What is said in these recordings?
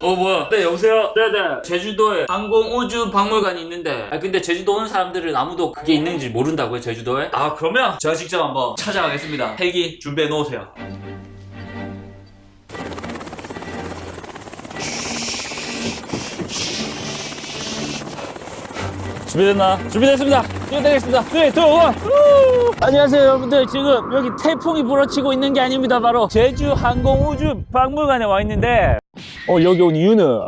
어 뭐야? 네 여보세요. 네네. 제주도에 항공우주 박물관이 있는데, 아 근데 제주도 오는 사람들은 아무도 그게 있는지 모른다고요 제주도에? 아 그러면 제가 직접 한번 찾아가겠습니다. 헬기 준비해 놓으세요. 준비됐나? 준비됐습니다. 준비되겠습니다. 3, 2, 1. 안녕하세요, 여러분들. 지금 여기 태풍이 불어치고 있는 게 아닙니다. 바로 제주 항공우주 박물관에 와 있는데, 어, 여기 온 이유는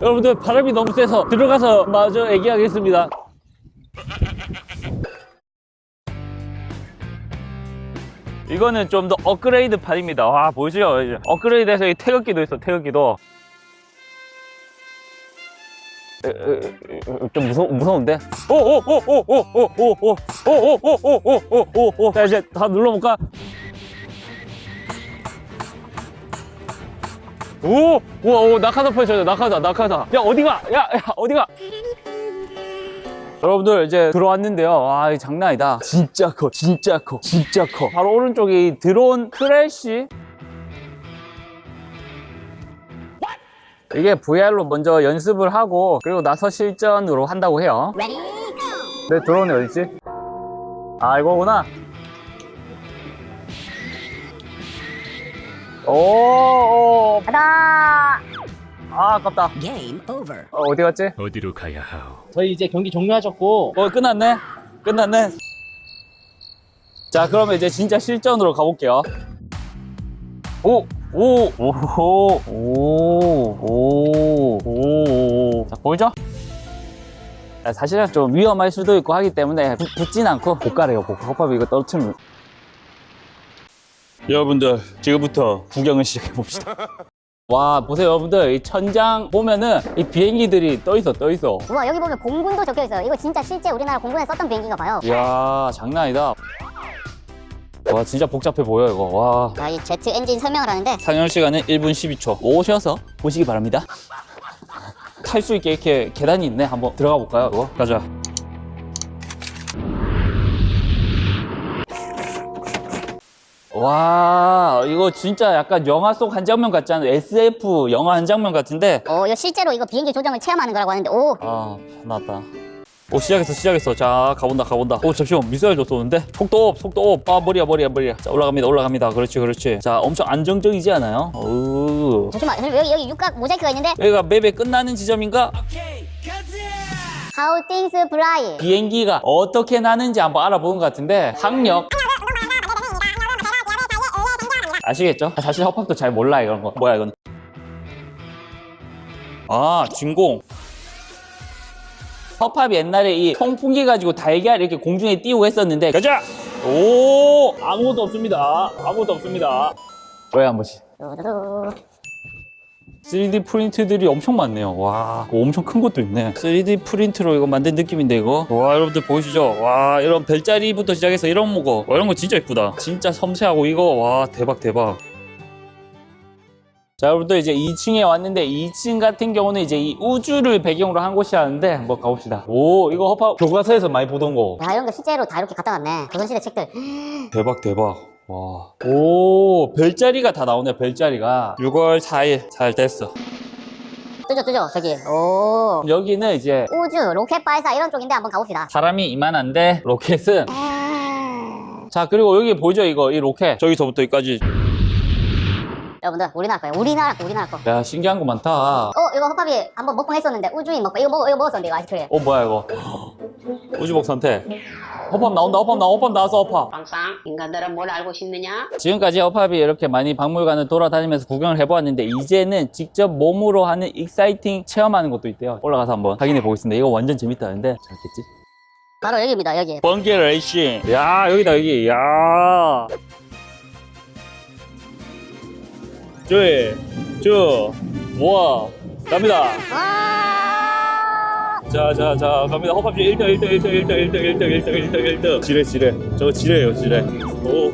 여러분들 바람이 너무 세서 들어가서 마저 얘기하겠습니다. 이거는 좀 더 업그레이드 판입니다. 와, 보이시죠? 업그레이드해서 이 태극기도 있어, 태극기도. 좀 무서 무서운데? 오오오오오오오오오오오오오오오 자 이제 다 눌러볼까? 오, 우와, 오, 낙하산 펼쳐져, 낙하산, 낙하산. 야, 어디가? 야, 야, 어디가? 여러분들 이제 들어왔는데요. 와, 이 장난 아니다. 진짜 커, 진짜 커, 진짜 커. 바로 오른쪽이 드론 크래쉬. 이게 VR로 먼저 연습을 하고 그리고 나서 실전으로 한다고 해요. 내 드론이 어딨지? 아, 이거구나. 오, 오, 가다. 아, 아깝다. Game over. 어, 어디 갔지? 어디로 가야 하오? 저희 이제 경기 종료하셨고 어, 끝났네? 끝났네? 자, 그러면 이제 진짜 실전으로 가볼게요. 오! 오! 오! 오! 오! 오! 자, 보이죠? 자, 사실은 좀 위험할 수도 있고 하기 때문에 붙, 붙진 않고 고가래요, 고가. 호팝이 이거 떨어뜨리면. 여러분들, 지금부터 구경을 시작해 봅시다. 와, 보세요, 여러분들. 이 천장 보면은 이 비행기들이 떠 있어, 떠 있어. 우와 여기 보면 공군도 적혀 있어요. 이거 진짜 실제 우리나라 공군에 썼던 비행기인가 봐요. 이야 장난 아니다 와 진짜 복잡해 보여 이거. 와. 자, 이 제트 엔진 설명을 하는데 상영 시간은 1분 12초. 오셔서 보시기 바랍니다. 탈 수 있게 이렇게 계단이 있네. 한번 들어가 볼까요 이거? 가자. 와 이거 진짜 약간 영화 속 한 장면 같지 않아요? SF 영화 한 장면 같은데? 어 이거 실제로 이거 비행기 조정을 체험하는 거라고 하는데 오. 아 나왔다 오 시작했어 시작했어. 자 가본다 가본다. 오 잠시만 미사일도 쏘는데? 속도 업 속도 업아 머리야 머리야 머리야. 자 올라갑니다 올라갑니다. 그렇지 그렇지. 자 엄청 안정적이지 않아요? 오. 잠시만 여기 여기 육각 모자이크가 있는데? 여기가 맵의 끝나는 지점인가? How things fly. 비행기가 어떻게 나는지 한번 알아보는 것 같은데 항력. 아시겠죠? 사실 허팝도 잘 몰라 이런 거. 뭐야 이건? 아 진공 허팝이 옛날에 이 통풍기 가지고 달걀 이렇게 공중에 띄우고 했었는데 가자 오 아무것도 없습니다 아무것도 없습니다 왜한 번씩 두두두. 3D 프린트들이 엄청 많네요. 와, 이거 엄청 큰 것도 있네. 3D 프린트로 이거 만든 느낌인데 이거. 와, 여러분들 보이시죠? 와, 이런 별자리부터 시작해서 이런 거고. 와, 이런 거 진짜 예쁘다. 진짜 섬세하고 이거 와, 대박 대박. 자, 여러분들 이제 2층에 왔는데 2층 같은 경우는 이제 이 우주를 배경으로 한 곳이었는데 한번 가봅시다. 오, 이거 허파 교과서에서 많이 보던 거. 야 이런 거 실제로 다 이렇게 갖다 놨네. 조선시대 책들. 대박 대박. 와. 오, 별자리가 다 나오네. 별자리가. 6월 4일 잘 됐어. 뜨죠 뜨죠 저기. 오 여기는 이제 우주 로켓 발사 이런 쪽인데 한번 가봅시다. 사람이 이만한데 로켓은 아. 자 그리고 여기 보이죠 이거 이 로켓 저기서부터 여기까지 여러분들 우리나라 거예요. 우리나라 거 우리나라 거. 야 신기한 거 많다. 어어 이거 허팝이 한번 먹방 했었는데 우주인 먹방 이거 먹 이거 먹었었는데 이거 아이스크림. 뭐야 이거? 우주복 선택 허팝 나온다 허팝 나와 허팝 나왔어 허팝. 빵빵 인간들은 뭘 알고 싶느냐? 지금까지 허팝이 이렇게 많이 박물관을 돌아다니면서 구경을 해보았는데 이제는 직접 몸으로 하는 익사이팅 체험하는 것도 있대요. 올라가서 한번 확인해 보겠습니다. 이거 완전 재밌다는데? 잘겠지? 바로 여기입니다 여기. 번개 레이싱. 야 여기다 여기. 야 저기 저 모아 갑니다 와. 자, 자, 자, 갑니다. 허팝씨 1등, 1등, 1등, 1등, 1등, 1등, 1등, 1등, 1등. 지뢰, 지뢰. 저거 지뢰예요, 지뢰. 오.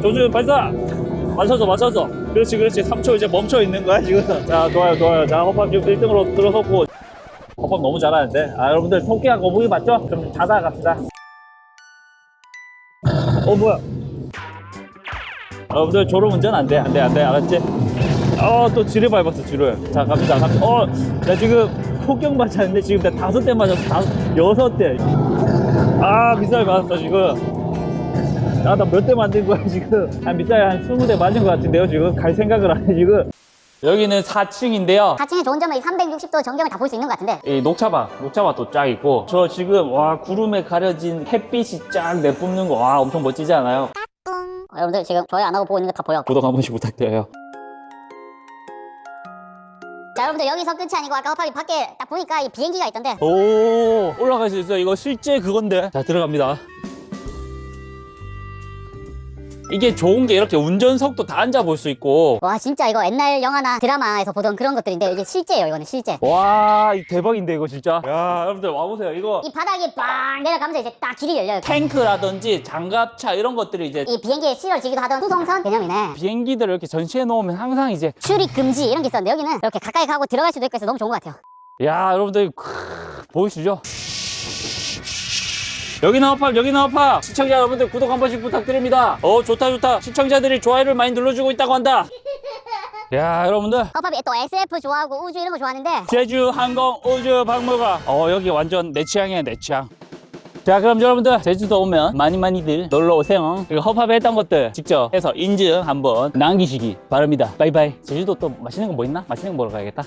조준 발사! 맞춰서, 맞춰서. 그렇지, 그렇지. 3초 이제 멈춰 있는 거야, 지금. 자, 좋아요, 좋아요. 자, 허팝 지금 1등으로 들어섰고. 허팝 너무 잘하는데. 아, 여러분들, 토끼와 거북이 맞죠? 좀 자다 갑시다. 어, 뭐야. 여러분들 졸음 운전 안 돼, 안 돼, 안 돼, 알았지? 어, 또 지뢰 밟았어, 지뢰. 자, 갑니다, 갑니다. 어, 나 지금 폭격 맞았는데 지금 나 다섯 대 맞았어, 다섯, 여섯 대. 아, 미사일 맞았어, 지금. 아, 나 몇 대 만든 거야, 지금. 한 미사일 한 스무 대 맞은 것 같은데요, 지금? 갈 생각을 안 해, 지금. 여기는 4층인데요. 4층에 좋은 점은 360도 전경을 다 볼 수 있는 것 같은데 이 녹차밭, 녹차밭도 쫙 있고 저 지금 와 구름에 가려진 햇빛이 쫙 내뿜는 거 와 엄청 멋지지 않아요? 뿡 여러분들 지금 좋아요 안 하고 보고 있는 거 다 보여 구독 한 번씩 부탁드려요. 자 여러분들 여기서 끝이 아니고 아까 허팝이 밖에 딱 보니까 이 비행기가 있던데 오 올라갈 수 있어 이거 실제 그건데 자 들어갑니다. 이게 좋은 게 이렇게 운전석도 다 앉아 볼 수 있고. 와 진짜 이거 옛날 영화나 드라마에서 보던 그런 것들인데 이게 실제예요 이거는 실제. 와 이거 대박인데 이거 진짜. 야 여러분들 와보세요. 이거 이 바닥이 빵 내려가면서 이제 딱 길이 열려요. 탱크라든지 장갑차 이런 것들이 이제 이 비행기에 실어지기도 하던 수송선 개념이네. 비행기들을 이렇게 전시해 놓으면 항상 이제 출입 금지 이런 게 있었는데 여기는 이렇게 가까이 가고 들어갈 수도 있고 해서 너무 좋은 것 같아요. 야 여러분들 크, 보이시죠? 여기 나와팝 여기 나와팝 시청자 여러분들 구독 한 번씩 부탁드립니다. 어 좋다 좋다. 시청자들이 좋아요를 많이 눌러주고 있다고 한다. 야 여러분들. 허팝이 또 SF 좋아하고 우주 이런 거 좋아하는데. 제주 항공 우주 박물관. 어 여기 완전 내 취향이야 내 취향. 자 그럼 여러분들 제주도 오면 많이 많이들 놀러 오세요. 그리고 허팝에 했던 것들 직접 해서 인증 한번 남기시기 바랍니다. 바이바이. 제주도 또 맛있는 거 뭐 있나? 맛있는 거 먹으러 가야겠다